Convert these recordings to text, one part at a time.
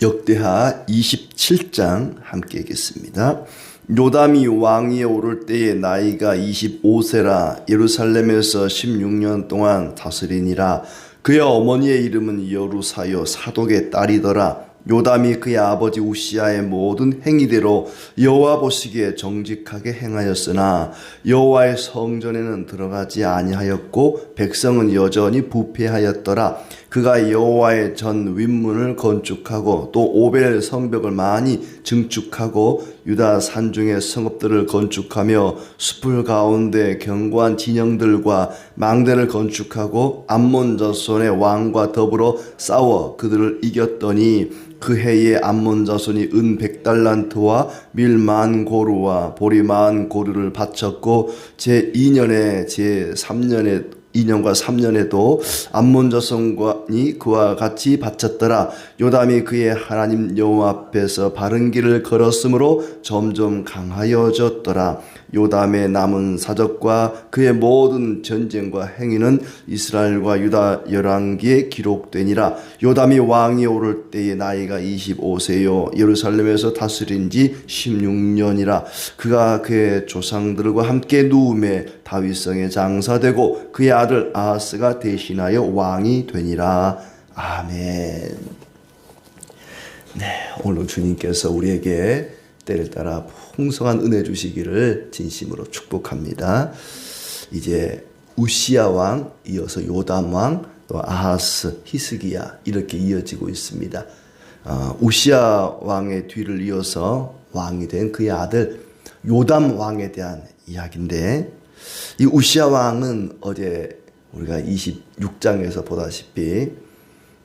역대하 27장 함께 읽겠습니다. 요담이 왕위에 오를 때에 나이가 25세라 예루살렘에서 16년 동안 다스리니라. 그의 어머니의 이름은 여루사요 사독의 딸이더라. 요담이 그의 아버지 우시아의 모든 행위대로 여호와 보시기에 정직하게 행하였으나 여호와의 성전에는 들어가지 아니하였고 백성은 여전히 부패하였더라 그가 여호와의 전 윗문을 건축하고 또 오벨 성벽을 많이 증축하고 유다 산중의 성읍들을 건축하며 숲을 가운데 견고한 진영들과 망대를 건축하고 암몬 자손의 왕과 더불어 싸워 그들을 이겼더니 그 해에 암몬 자손이 은 백달란트와 밀만 고루와 보리만 고루를 바쳤고 제 2년에 제 3년에 2년과 3년에도 암몬 자손이 그와 같이 바쳤더라. 요담이 그의 하나님 여호와 앞에서 바른 길을 걸었으므로 점점 강하여졌더라. 요담의 남은 사적과 그의 모든 전쟁과 행위는 이스라엘과 유다 열왕기에 기록되니라. 요담이 왕이 오를 때의 나이가 25세요. 예루살렘에서 다스린 지 16년이라. 그가 그의 조상들과 함께 누움에 다윗성에 장사되고 그의 아들 아하스가 대신하여 왕이 되니라. 아멘. 네, 오늘 주님께서 우리에게 때를 따라 풍성한 은혜 주시기를 진심으로 축복합니다. 이제 우시아 왕, 이어서 요담 왕, 또 아하스, 히스기야 이렇게 이어지고 있습니다. 어, 우시아 왕의 뒤를 이어서 왕이 된 그의 아들 요담 왕에 대한 이야기인데 이 우시아 왕은 어제 우리가 26장에서 보다시피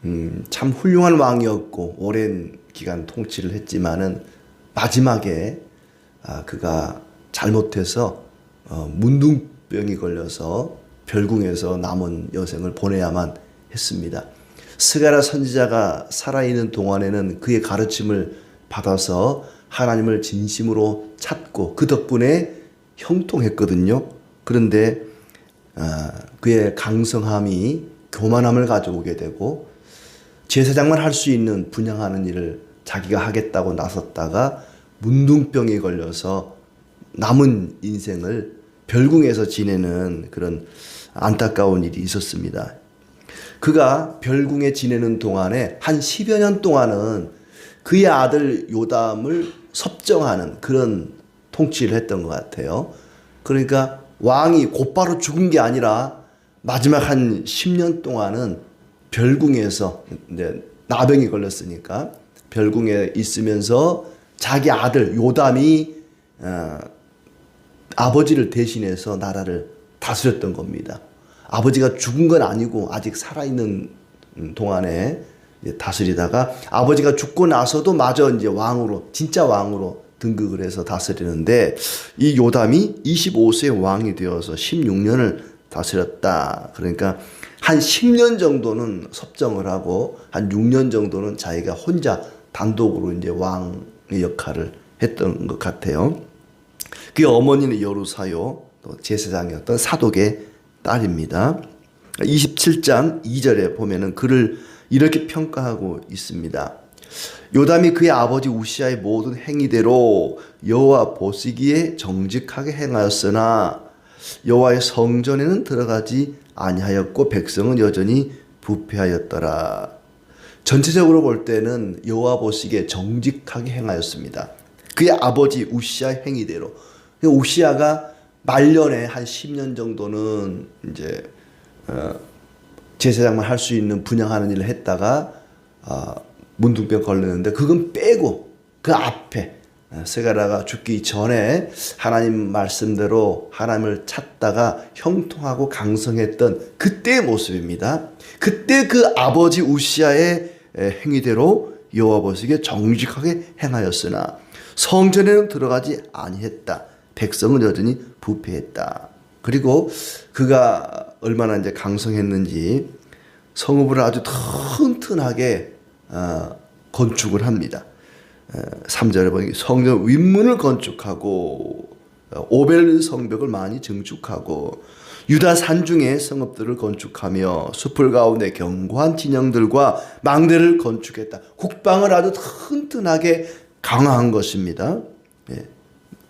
음, 참 훌륭한 왕이었고 오랜 기간 통치를 했지만은 마지막에 아, 그가 잘못해서 어, 문둥병이 걸려서 별궁에서 남은 여생을 보내야만 했습니다. 스가라 선지자가 살아있는 동안에는 그의 가르침을 받아서 하나님을 진심으로 찾고 그 덕분에 형통했거든요. 그런데 아, 그의 강성함이 교만함을 가져오게 되고 제사장만 할 수 있는 분양하는 일을 자기가 하겠다고 나섰다가 문둥병이 걸려서 남은 인생을 별궁에서 지내는 그런 안타까운 일이 있었습니다. 그가 별궁에 지내는 동안에 한 10여 년 동안은 그의 아들 요담을 섭정하는 그런 통치를 했던 것 같아요. 그러니까 왕이 곧바로 죽은 게 아니라 마지막 한 10년 동안은 별궁에서 이제 나병이 걸렸으니까 별궁에 있으면서 자기 아들 요담이 어, 아버지를 대신해서 나라를 다스렸던 겁니다. 아버지가 죽은 건 아니고 아직 살아있는 동안에 다스리다가 아버지가 죽고 나서도 마저 이제 왕으로 진짜 왕으로 등극을 해서 다스리는데 이 요담이 25세 왕이 되어서 16년을 다스렸다. 그러니까 한 10년 정도는 섭정을 하고 한 6년 정도는 자기가 혼자 단독으로 이제 왕의 역할을 했던 것 같아요. 그 어머니는 여루사요, 또 제사장이었던 사독의 딸입니다. 27장 2절에 보면은 그를 이렇게 평가하고 있습니다. 요담이 그의 아버지 우시아의 모든 행위대로 여호와 보시기에 정직하게 행하였으나 여호와의 성전에는 들어가지 아니하였고 백성은 여전히 부패하였더라. 전체적으로 볼 때는 여호와 보시기에 정직하게 행하였습니다. 그의 아버지 우시아의 행위대로 우시아가 말년에 한 10년 정도는 이제 어, 제사장만 할 수 있는 분양하는 일을 했다가 어, 문둥병 걸렸는데 그건 빼고 그 앞에 세가라가 죽기 전에 하나님 말씀대로 하나님을 찾다가 형통하고 강성했던 그때의 모습입니다. 그때 그 아버지 우시아의 행위대로 여호와 보시기에 정직하게 행하였으나 성전에는 들어가지 아니했다. 백성은 여전히 부패했다. 그리고 그가 얼마나 이제 강성했는지 성읍을 아주 튼튼하게 어, 건축을 합니다. 3절에 보니 성전 윗문을 건축하고 오벨 성벽을 많이 증축하고 유다 산중에 성읍들을 건축하며 숲을 가운데 견고한 진영들과 망대를 건축했다. 국방을 아주 튼튼하게 강화한 것입니다. 예.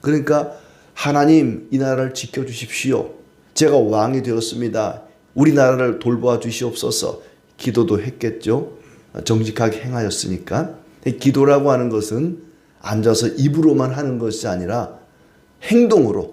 그러니까 하나님 이 나라를 지켜 주십시오. 제가 왕이 되었습니다. 우리나라를 돌보아 주시옵소서. 기도도 했겠죠. 정직하게 행하였으니까. 기도라고 하는 것은 앉아서 입으로만 하는 것이 아니라 행동으로 어,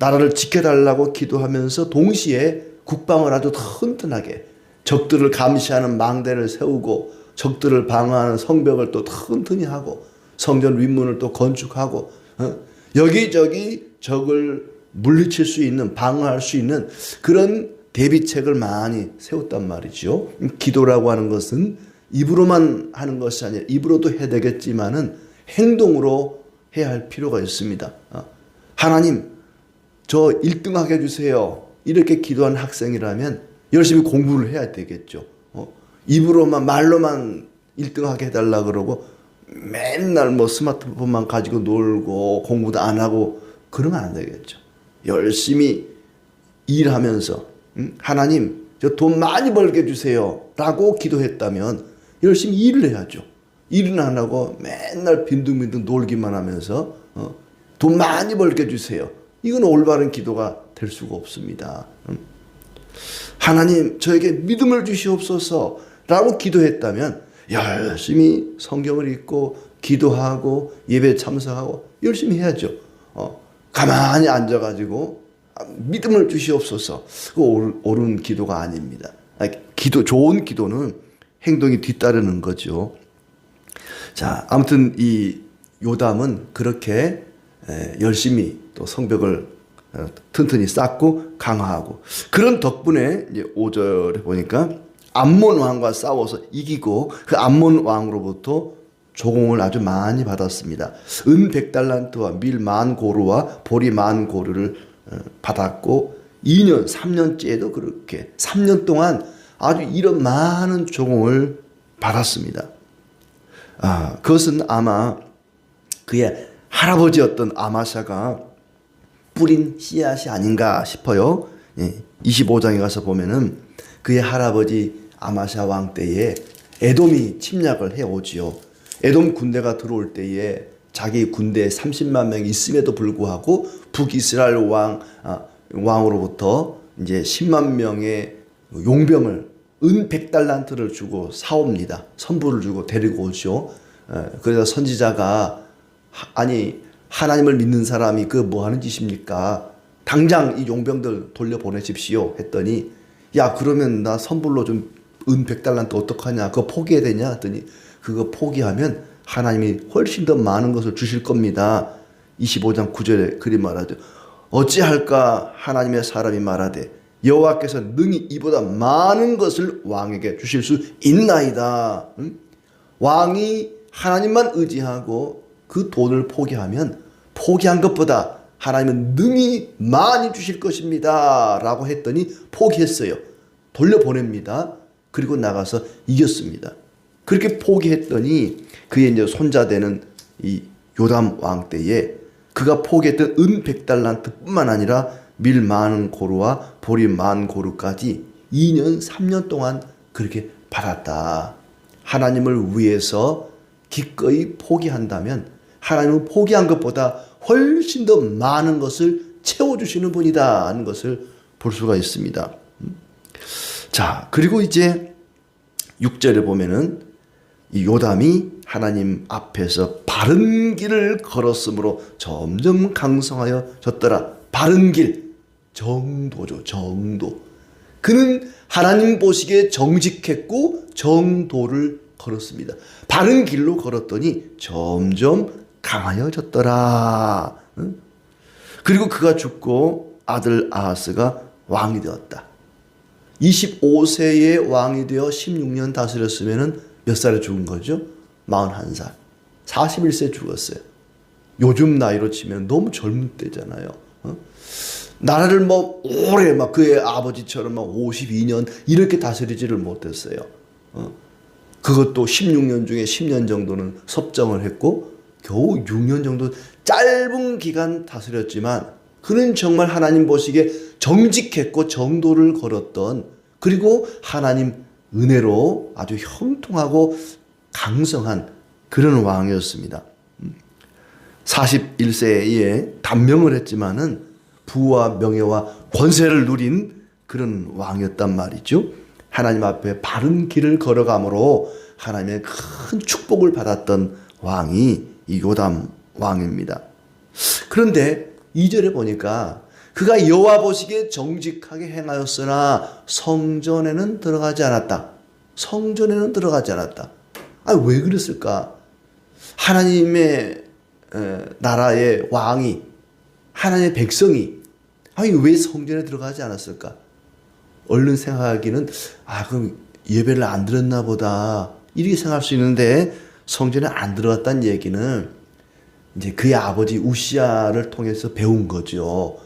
나라를 지켜달라고 기도하면서 동시에 국방을 아주 튼튼하게 적들을 감시하는 망대를 세우고 적들을 방어하는 성벽을 또 튼튼히 하고 성전 윗문을 또 건축하고 어, 여기저기 적을 물리칠 수 있는 방어할 수 있는 그런 대비책을 많이 세웠단 말이죠. 기도라고 하는 것은 입으로만 하는 것이 아니라 입으로도 해야 되겠지만은 행동으로 해야 할 필요가 있습니다. 어, 하나님 저 1등 하게 해주세요. 이렇게 기도한 학생이라면 열심히 공부를 해야 되겠죠. 어, 입으로만 말로만 1등 하게 해달라 그러고 맨날 뭐 스마트폰만 가지고 놀고 공부도 안 하고 그러면 안 되겠죠. 열심히 일하면서 음, 하나님 저 돈 많이 벌게 해주세요 라고 기도했다면 열심히 일을 해야죠. 일은 안 하고 맨날 빈둥빈둥 놀기만 하면서 어, 돈 많이 벌게 해주세요. 이건 올바른 기도가 될 수가 없습니다. 음. 하나님 저에게 믿음을 주시옵소서 라고 기도했다면 열심히 성경을 읽고 기도하고 예배 참석하고 열심히 해야죠. 어, 가만히 앉아가지고 아, 믿음을 주시옵소서. 그 옳은 기도가 아닙니다. 기도 좋은 기도는 행동이 뒤따르는 거죠. 자, 아무튼 이 요담은 그렇게 열심히 또 성벽을 어, 튼튼히 쌓고 강화하고 그런 덕분에 이제 5절에 보니까 암몬 왕과 싸워서 이기고 그 암몬 왕으로부터 조공을 아주 많이 받았습니다. 은 100달란트와 밀 만 고루와 보리 만 고루를 어, 받았고 2년, 3년째에도 그렇게 3년 동안 아주 이런 많은 조공을 받았습니다. 아, 그것은 아마 그의 할아버지였던 아마샤가 뿌린 씨앗이 아닌가 싶어요. 예, 25장에 가서 보면은 그의 할아버지 아마샤 왕 때에 에돔이 침략을 해 오지요. 에돔 군대가 들어올 때에 자기 군대에 30만 명이 있음에도 불구하고 북이스라엘 왕 아, 왕으로부터 이제 10만 명의 용병을 은 100달란트를 주고 사옵니다. 선부를 주고 데리고 오죠. 예, 그래서 선지자가 아니 하나님을 믿는 사람이 그 뭐 하는 짓입니까? 당장 이 용병들 돌려보내십시오 했더니 야 그러면 나 선불로 좀 은 100달란트 어떡하냐 그거 포기해야 되냐 했더니 그거 포기하면 하나님이 훨씬 더 많은 것을 주실 겁니다. 25장 9절에 그리 말하죠. 어찌할까 하나님의 사람이 말하되 여호와께서 능히 이보다 많은 것을 왕에게 주실 수 있나이다. 응? 왕이 하나님만 의지하고 그 돈을 포기하면 포기한 것보다 하나님은 능히 많이 주실 것입니다. 라고 했더니 포기했어요. 돌려보냅니다. 그리고 나가서 이겼습니다. 그렇게 포기했더니 그의 이제 손자 되는 이 요담 왕 때에 그가 포기했던 은 100달란트 뿐만 아니라 밀만 고루와 보리 만 고루까지 2년, 3년 동안 그렇게 받았다. 하나님을 위해서 기꺼이 포기한다면 하나님은 포기한 것보다 훨씬 더 많은 것을 채워주시는 분이다 하는 것을 볼 수가 있습니다. 자, 그리고 이제 6절에 보면은 이 요담이 하나님 앞에서 바른 길을 걸었으므로 점점 강성하여 졌더라. 바른 길, 정도죠, 정도. 그는 하나님 보시기에 정직했고 정도를 걸었습니다. 바른 길로 걸었더니 점점 강하여졌더라. 그리고 그가 죽고 아들 아하스가 왕이 되었다. 25세의 왕이 되어 16년 다스렸으면 몇 살에 죽은 거죠? 41살. 41세 죽었어요. 요즘 나이로 치면 너무 젊은 때잖아요. 어? 나라를 뭐 오래 막 그의 아버지처럼 막 52년 이렇게 다스리지를 못했어요. 어? 그것도 16년 중에 10년 정도는 섭정을 했고 겨우 6년 정도 짧은 기간 다스렸지만 그는 정말 하나님 보시기에 정직했고 정도를 걸었던 그리고 하나님 은혜로 아주 형통하고 강성한 그런 왕이었습니다. 41세에 단명을 했지만은 부와 명예와 권세를 누린 그런 왕이었단 말이죠. 하나님 앞에 바른 길을 걸어감으로 하나님의 큰 축복을 받았던 왕이 이 요담 왕입니다. 그런데 2절에 보니까 그가 여호와 보시기에 정직하게 행하였으나 성전에는 들어가지 않았다. 성전에는 들어가지 않았다. 아, 왜 그랬을까? 하나님의 에, 나라의 왕이 하나님의 백성이 아니 왜 성전에 들어가지 않았을까? 얼른 생각하기는 아 그럼 예배를 안 드렸나 보다 이렇게 생각할 수 있는데 성전에 안 들어갔다는 얘기는 이제 그의 아버지 우시아를 통해서 배운 거죠.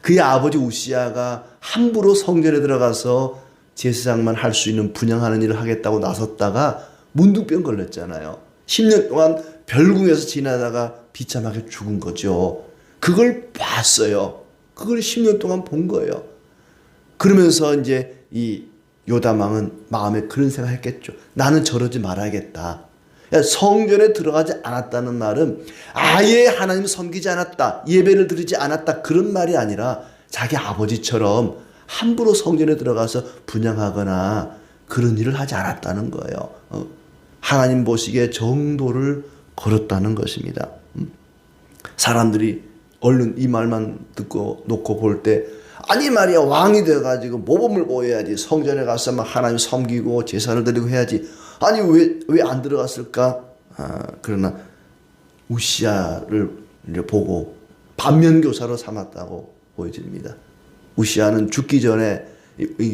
그의 아버지 우시아가 함부로 성전에 들어가서 제사장만 할 수 있는 분양하는 일을 하겠다고 나섰다가 문둥병 걸렸잖아요. 10년 동안 별궁에서 지나다가 비참하게 죽은 거죠. 그걸 봤어요. 그걸 10년 동안 본 거예요. 그러면서 이제 이 요담왕은 마음에 그런 생각 했겠죠. 나는 저러지 말아야겠다. 야, 성전에 들어가지 않았다는 말은 아예 하나님 섬기지 않았다. 예배를 드리지 않았다. 그런 말이 아니라 자기 아버지처럼 함부로 성전에 들어가서 분양하거나 그런 일을 하지 않았다는 거예요. 어, 하나님 보시기에 정도를 걸었다는 것입니다. 음. 사람들이 얼른 이 말만 듣고 놓고 볼 때 아니 말이야 왕이 돼가지고 모범을 보여야지 성전에 가서 막 하나님 섬기고 제사를 드리고 해야지 아니 왜 왜 안 들어갔을까? 아, 그러나 우시아를 보고 반면 교사로 삼았다고 보여집니다. 우시아는 죽기 전에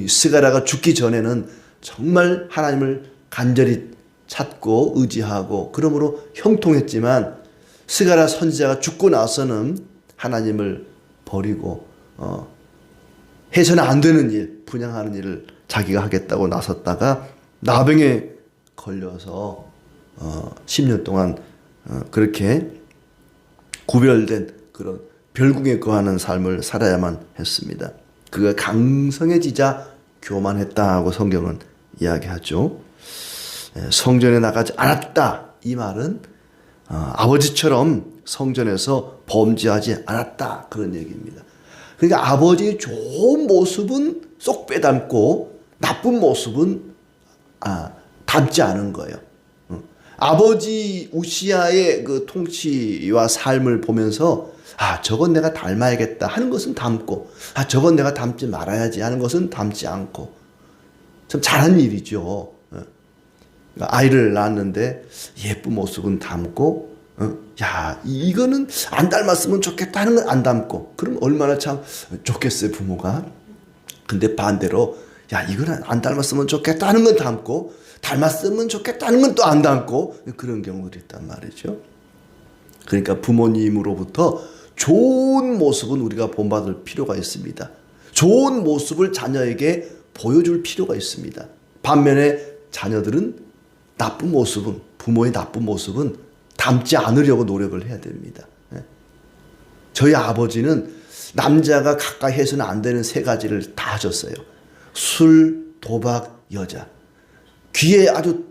스가라가 죽기 전에는 정말 하나님을 간절히 찾고 의지하고 그러므로 형통했지만 스가라 선지자가 죽고 나서는 하나님을 버리고 어, 해서는 안 되는 일, 분양하는 일을 자기가 하겠다고 나섰다가 나병에 걸려서 어, 10년 동안 어, 그렇게 구별된 그런 별궁에 거하는 삶을 살아야만 했습니다. 그가 강성해지자 교만했다고 성경은 이야기하죠. 예, 성전에 나가지 않았다. 이 말은 어, 아버지처럼 성전에서 범죄하지 않았다. 그런 얘기입니다. 그러니까 아버지의 좋은 모습은 쏙 빼닮고 나쁜 모습은 아, 닮지 않은 거예요. 어. 아버지 우시아의 그 통치와 삶을 보면서 아 저건 내가 닮아야겠다 하는 것은 닮고 아 저건 내가 닮지 말아야지 하는 것은 닮지 않고 참 잘한 일이죠. 어. 아이를 낳았는데 예쁜 모습은 닮고 어? 야 이거는 안 닮았으면 좋겠다 하는 건 안 닮고 그럼 얼마나 참 좋겠어요 부모가 근데 반대로 야 이거는 안 닮았으면 좋겠다 하는 건 닮고 닮았으면 좋겠다는 건 또 안 닮고 그런 경우들이 있단 말이죠 그러니까 부모님으로부터 좋은 모습은 우리가 본받을 필요가 있습니다 좋은 모습을 자녀에게 보여줄 필요가 있습니다 반면에 자녀들은 나쁜 모습은 부모의 나쁜 모습은 닮지 않으려고 노력을 해야 됩니다. 예. 저희 아버지는 남자가 가까이 해서는 안 되는 세 가지를 다 하셨어요. 술, 도박, 여자. 귀에 아주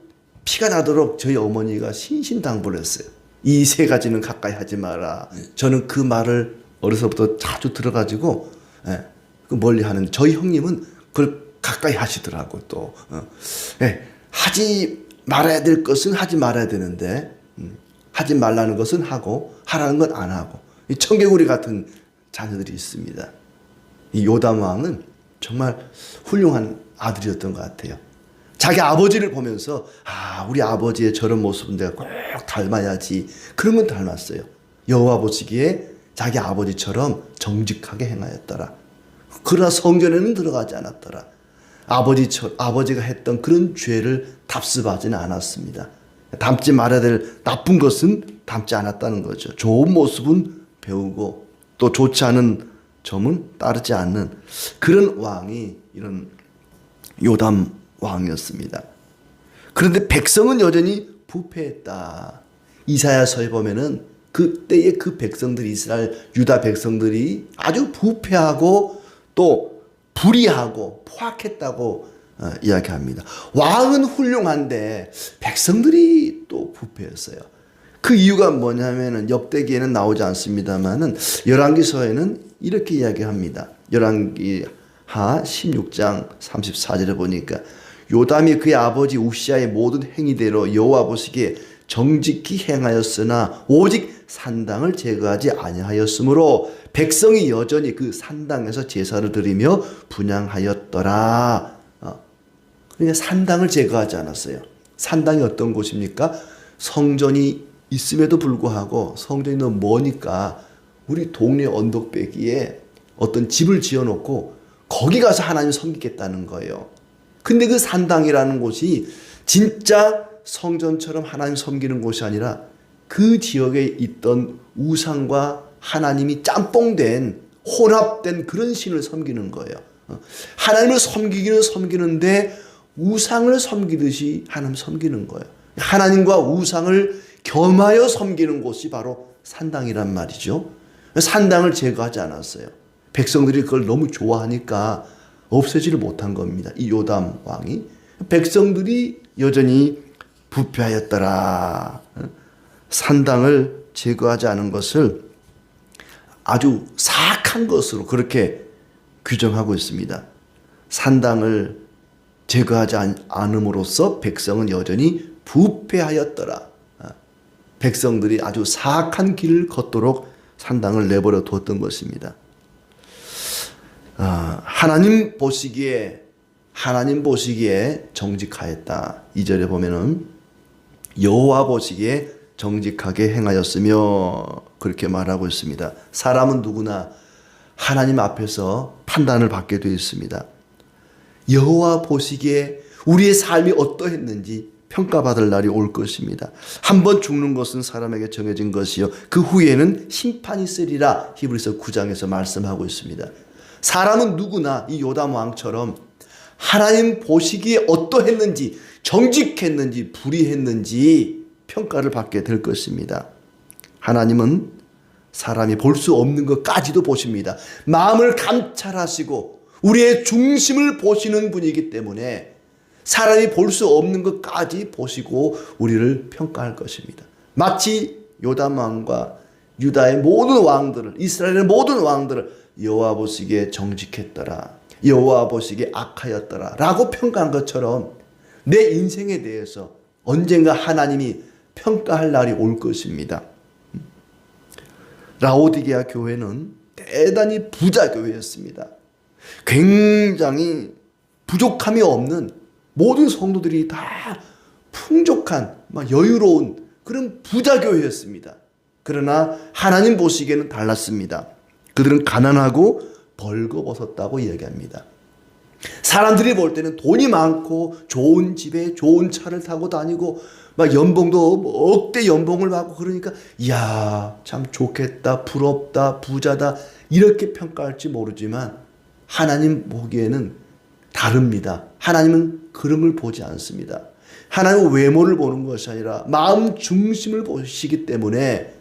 피가 나도록 저희 어머니가 신신당부를 했어요. 이 세 가지는 가까이 하지 마라. 저는 그 말을 어려서부터 자주 들어가지고 예, 그 멀리 하는 저희 형님은 그걸 가까이 하시더라고 또 어. 예, 하지 말아야 될 것은 하지 말아야 되는데 음, 하지 말라는 것은 하고 하라는 건 안 하고 이 청개구리 같은 자녀들이 있습니다. 이 요담 왕은 정말 훌륭한 아들이었던 것 같아요. 자기 아버지를 보면서 아 우리 아버지의 저런 모습은 내가 꼭 닮아야지 그런 건 닮았어요. 여호와 보시기에 자기 아버지처럼 정직하게 행하였더라. 그러나 성전에는 들어가지 않았더라. 아버지 아버지가 했던 그런 죄를 답습하지는 않았습니다. 닮지 말아야 될 나쁜 것은 닮지 않았다는 거죠. 좋은 모습은 배우고 또 좋지 않은 점은 따르지 않는 그런 왕이 이런 요담 왕이었습니다. 그런데 백성은 여전히 부패했다. 이사야서에 보면은 그때의 그 백성들이 이스라엘 유다 백성들이 아주 부패하고 또 불의하고 포악했다고 어, 이야기합니다. 왕은 훌륭한데 백성들이 또 부패했어요. 그 이유가 뭐냐면은 역대기에는 나오지 않습니다만은 열왕기서에는 이렇게 이야기합니다. 열왕기하 16장 34절에 보니까 요담이 그의 아버지 우시아의 모든 행위대로 여호와 보시기에 정직히 행하였으나 오직 산당을 제거하지 아니하였으므로 백성이 여전히 그 산당에서 제사를 드리며 분양하였더라. 어, 그러니까 산당을 제거하지 않았어요. 산당이 어떤 곳입니까? 성전이 있음에도 불구하고 성전이 너무 머니까 우리 동네 언덕배기에 어떤 집을 지어놓고 거기 가서 하나님 섬기겠다는 거예요. 근데 그 산당이라는 곳이 진짜 성전처럼 하나님 섬기는 곳이 아니라 그 지역에 있던 우상과 하나님이 짬뽕된 혼합된 그런 신을 섬기는 거예요. 어, 하나님을 섬기기는 섬기는데 우상을 섬기듯이 하나님 섬기는 거예요. 하나님과 우상을 겸하여 섬기는 곳이 바로 산당이란 말이죠. 산당을 제거하지 않았어요. 백성들이 그걸 너무 좋아하니까 없애지를 못한 겁니다. 이 요담 왕이 백성들이 여전히 부패하였더라. 산당을 제거하지 않은 것을 아주 사악한 것으로 그렇게 규정하고 있습니다. 산당을 제거하지 않- 않음으로써 백성은 여전히 부패하였더라. 백성들이 아주 사악한 길을 걷도록 산당을 내버려 두었던 것입니다. 아, 하나님 보시기에 하나님 보시기에 정직하였다. 이절에 보면은 여호와 보시기에 정직하게 행하였으며 그렇게 말하고 있습니다. 사람은 누구나 하나님 앞에서 판단을 받게 되어 있습니다. 여호와 보시기에 우리의 삶이 어떠했는지 평가받을 날이 올 것입니다. 한 번 죽는 것은 사람에게 정해진 것이요 그 후에는 심판이 있으리라 히브리서 9장에서 말씀하고 있습니다. 사람은 누구나 이 요담 왕처럼 하나님 보시기에 어떠했는지 정직했는지 불의했는지 평가를 받게 될 것입니다. 하나님은 사람이 볼 수 없는 것까지도 보십니다. 마음을 감찰하시고 우리의 중심을 보시는 분이기 때문에 사람이 볼 수 없는 것까지 보시고 우리를 평가할 것입니다. 마치 요담 왕과 유다의 모든 왕들을 이스라엘의 모든 왕들을 여호와 보시기에 정직했더라. 여호와 보시기에 악하였더라 라고 평가한 것처럼 내 인생에 대해서 언젠가 하나님이 평가할 날이 올 것입니다. 라오디게아 교회는 대단히 부자 교회였습니다. 굉장히 부족함이 없는 모든 성도들이 다 풍족한 막 여유로운 그런 부자 교회였습니다. 그러나 하나님 보시기에는 달랐습니다. 그들은 가난하고 벌거벗었다고 이야기합니다. 사람들이 볼 때는 돈이 많고 좋은 집에 좋은 차를 타고 다니고 막 연봉도 뭐 억대 연봉을 받고 그러니까 이야 참 좋겠다 부럽다 부자다 이렇게 평가할지 모르지만 하나님 보기에는 다릅니다. 하나님은 걸 보지 않습니다. 하나님은 외모를 보는 것이 아니라 마음 중심을 보시기 때문에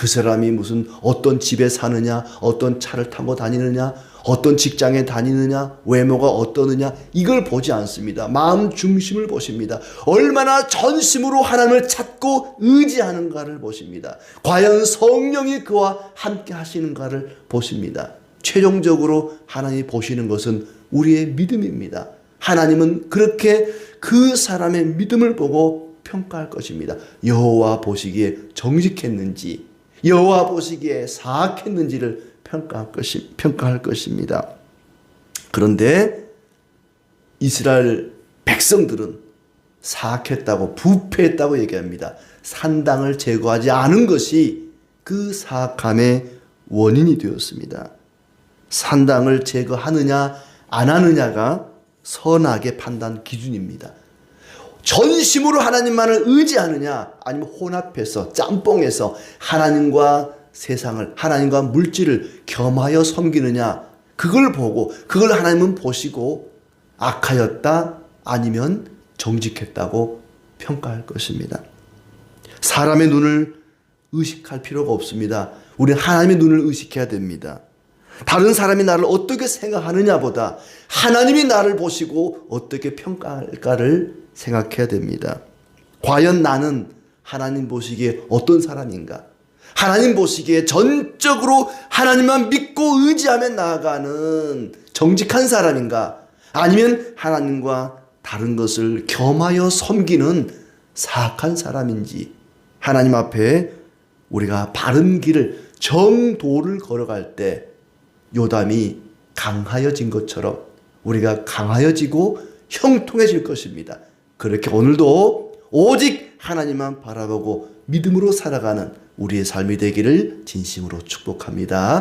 그 사람이 무슨 어떤 집에 사느냐, 어떤 차를 타고 다니느냐, 어떤 직장에 다니느냐, 외모가 어떠느냐, 이걸 보지 않습니다. 마음 중심을 보십니다. 얼마나 전심으로 하나님을 찾고 의지하는가를 보십니다. 과연 성령이 그와 함께 하시는가를 보십니다. 최종적으로 하나님이 보시는 것은 우리의 믿음입니다. 하나님은 그렇게 그 사람의 믿음을 보고 평가할 것입니다. 여호와 보시기에 정직했는지, 여호와 보시기에 사악했는지를 평가할 것이 평가할 것입니다. 그런데 이스라엘 백성들은 사악했다고 부패했다고 얘기합니다. 산당을 제거하지 않은 것이 그 사악함의 원인이 되었습니다. 산당을 제거하느냐 안 하느냐가 선악의 판단 기준입니다. 전심으로 하나님만을 의지하느냐 아니면 혼합해서 짬뽕해서 하나님과 세상을 하나님과 물질을 겸하여 섬기느냐 그걸 보고 그걸 하나님은 보시고 악하였다 아니면 정직했다고 평가할 것입니다. 사람의 눈을 의식할 필요가 없습니다. 우리는 하나님의 눈을 의식해야 됩니다. 다른 사람이 나를 어떻게 생각하느냐보다 하나님이 나를 보시고 어떻게 평가할까를 생각해야 됩니다. 과연 나는 하나님 보시기에 어떤 사람인가? 하나님 보시기에 전적으로 하나님만 믿고 의지하며 나아가는 정직한 사람인가? 아니면 하나님과 다른 것을 겸하여 섬기는 사악한 사람인지 하나님 앞에 우리가 바른 길을 정도를 걸어갈 때 요담이 강하여진 것처럼 우리가 강하여지고 형통해질 것입니다. 그렇게 오늘도 오직 하나님만 바라보고 믿음으로 살아가는 우리의 삶이 되기를 진심으로 축복합니다.